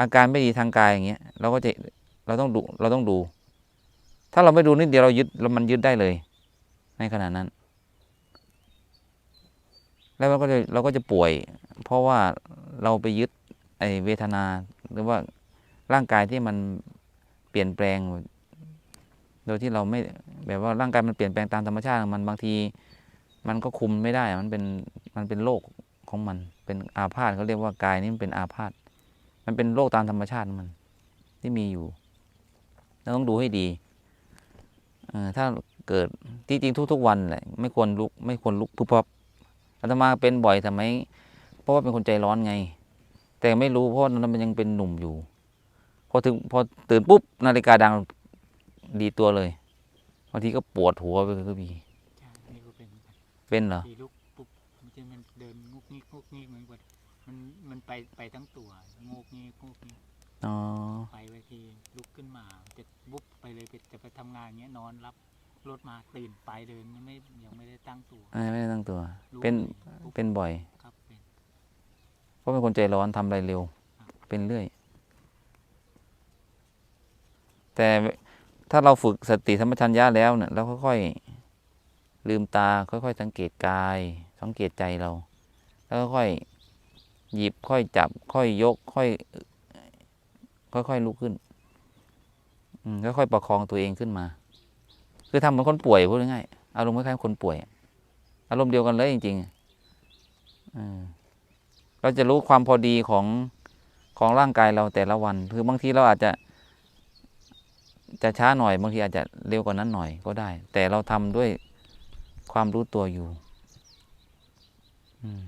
อาการไม่ดีทางกายอย่างเงี้ยเราก็จะเราต้องดูเราต้องดู ถ้าเราไม่ดูนิดเดียวเรายึดเรามันยึดได้เลย ในขณะนั้น แล้วเราก็จะเราก็จะป่วย เพราะว่าเราไปยึดไอเวทนาหรือว่าร่างกายที่มันเปลี่ยนแปลง โดยที่เราไม่แบบว่าร่างกายมันเปลี่ยนแปลงตามธรรมชาติมันบางที มันก็คุมไม่ได้ มันเป็นมันเป็นโรคของมัน เป็นอาพาธเขาเรียกว่ากายนี่มันเป็นอาพาธ มันเป็นโรคตามธรรมชาติของมัน ที่มีอยู่เราต้องดูให้ดีเอ่อถ้าเกิดที่จริงทุก ๆ วันแหละไม่ควรลุกไม่ควรลุกปุ๊บปั๊บอาตมาเป็นบ่อยทำไมยเพราะว่าเป็นคนใจร้อนไง แต่ไม่รู้เพราะว่านั้นมันยังเป็นหนุ่มอยู่ พอถึงพอตื่นปุ๊บนาฬิกาดังดีตัวเลยบางทีก็ปวดหัวไปก็มีใช่นี่ก็เป็นเหมือนกันเป็นเหรอทีลุกปุ๊บมันจะมันเดินงุกงิกงุกงิกเหมือนกัน มันมันไปไปทั้งตัวงุกงิกงุกงิกอ๋อ ไปไปทีลุกขึ้นมา จะบุบไปเลยไปจะไปทำงานเงี้ยนอนรับรถมาตื่นไปเดินยังไม่ยังไม่ได้ตั้งตัวไม่ไม่ได้ตั้งตัว รู้เป็นลยปุ๊บเป็นบ่อย ครับเป็นเพราะเป็นคนใจร้อนทำอะไรเร็ว เป็นเรื่อย แต่ถ้าเราฝึกสติธรรมชัญญะแล้วเนี่ยเราค่อยๆลืมตาค่อยๆสังเกตกาย สังเกตใจเรา แล้วค่อย หยิบค่อยจับ ค่อยยก ค่อยค่อยๆลุกขึ้นอืมค่อยๆประคองตัวเองขึ้นมา คือทำเหมือนคนป่วยพูดง่ายๆอารมณ์คล้ายๆคนป่วย อารมณ์เดียวกันเลยจริงๆเราจะรู้ความพอดีของของร่างกายเราแต่ละวัน คือบางทีเราอาจจะ จะช้าหน่อย บางทีอาจจะเร็วกว่านั้นหน่อยก็ได้ แต่เราทำด้วยความรู้ตัวอยู่ อืม